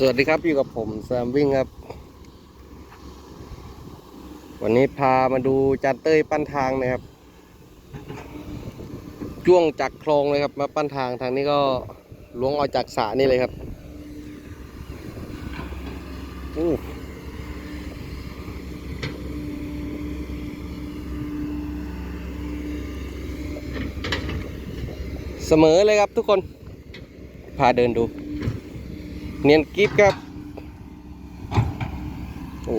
สวัสดีครับอยู่กับผมแซมวิ่งครับ วันนี้พามาดูจานเต้ยปั้นทางนะครับจ้วงจากคลองเลยครับ มาปั้นทางทางนี้ก็ล้วงออกจากสระนี่เลยครับอู้เสมอเลยครับทุกคน พาเดินดู เนียนกิฟครับ โอ้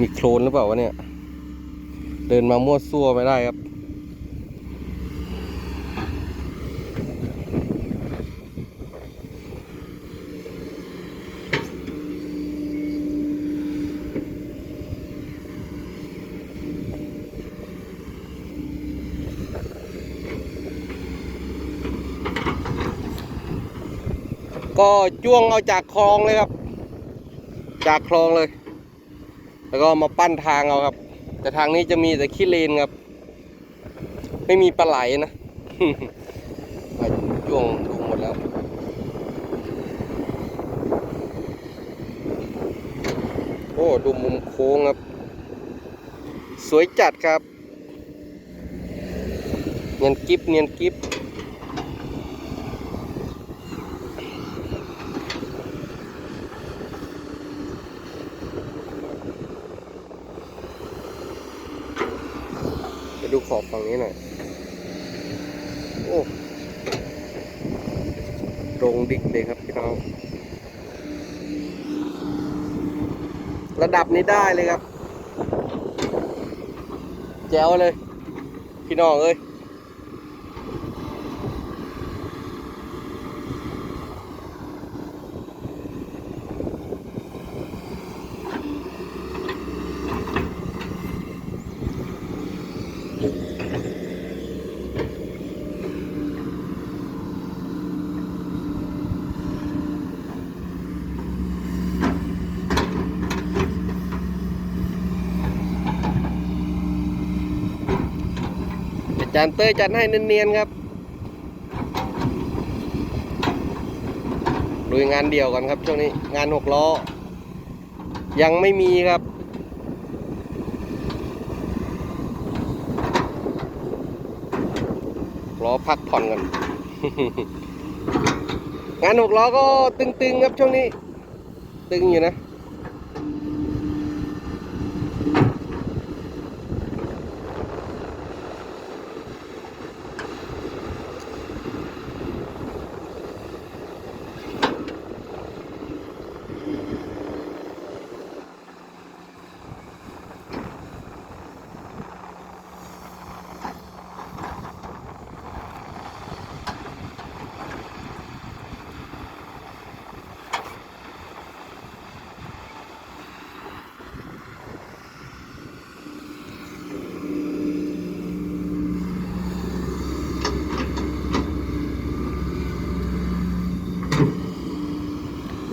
มีโคลนหรือเปล่าวะเนี่ย เดินมามั่วซั่วไม่ได้ครับ ก็จ้วงเอาจากคลองเลยครับ จากคลองเลย แล้วก็มาปั้นทางเอาครับ แต่ทางนี้จะมีแต่ขี้เลนครับ ไม่มีปลาไหลนะจ้วงดูหมดแล้วโอ้ดูมุมโค้งครับ สวยจัดครับ เนียนกิฟเนียนกิฟ ดูขอบฝั่งนี้หน่อย โอ้ตรงดิกเลยครับพี่น้อง ระดับนี้ได้เลยครับ แจ๋วเลย พี่น้องเอ้ย จารย์เต้ยจัดให้เนียนๆครับลุยงานเดี่ยวกันครับช่วงนี้งานหกล้อ ยังไม่มีครับ ล้อพักผ่อนกัน งานหกล้อก็ตึงๆครับช่วงนี้ ตึงอยู่นะ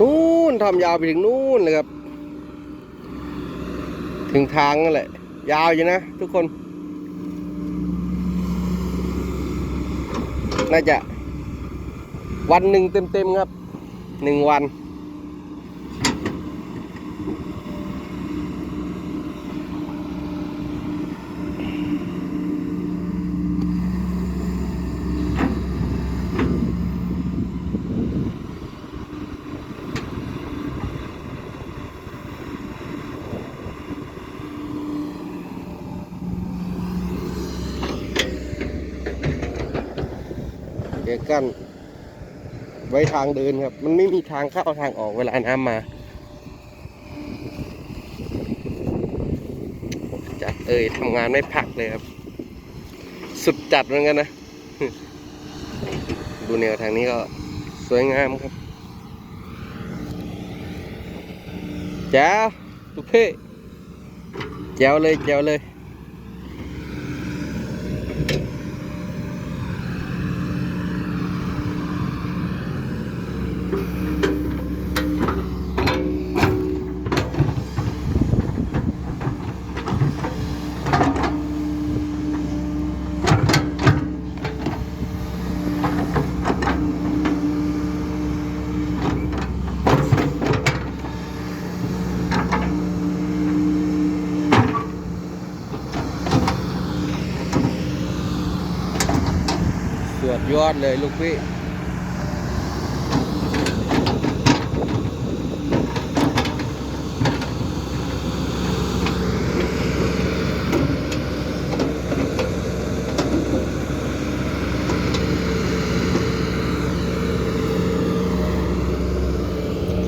นู่นทำยาวไปถึงนู่นเลยครับ ถึงทางนั่นแหละ ยาวอยู่นะทุกคน น่าจะ วันหนึ่งเต็มๆครับหนึ่งวัน เดี๋ยวกั้นไว้ทางเดินครับ มันไม่มีทางเข้าทางออกเวลาน้ำมาจัดเอ้ยทำงานไม่พักเลยครับ สุดจัดเหมือนกันนะ ดูแนวทางนี้ก็สวยงามครับแจ๋วทุกเพ่แจ๋วเลยแจ๋วเลย สุดยอดเลยลูกพี่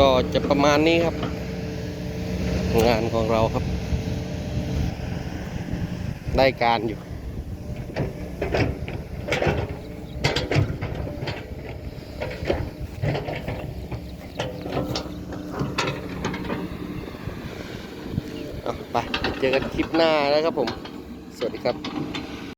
ก็จะประมาณนี้ครับ งานของเราครับ ได้การอยู่เอาไป เจอกันคลิปหน้านะครับผม สวัสดีครับ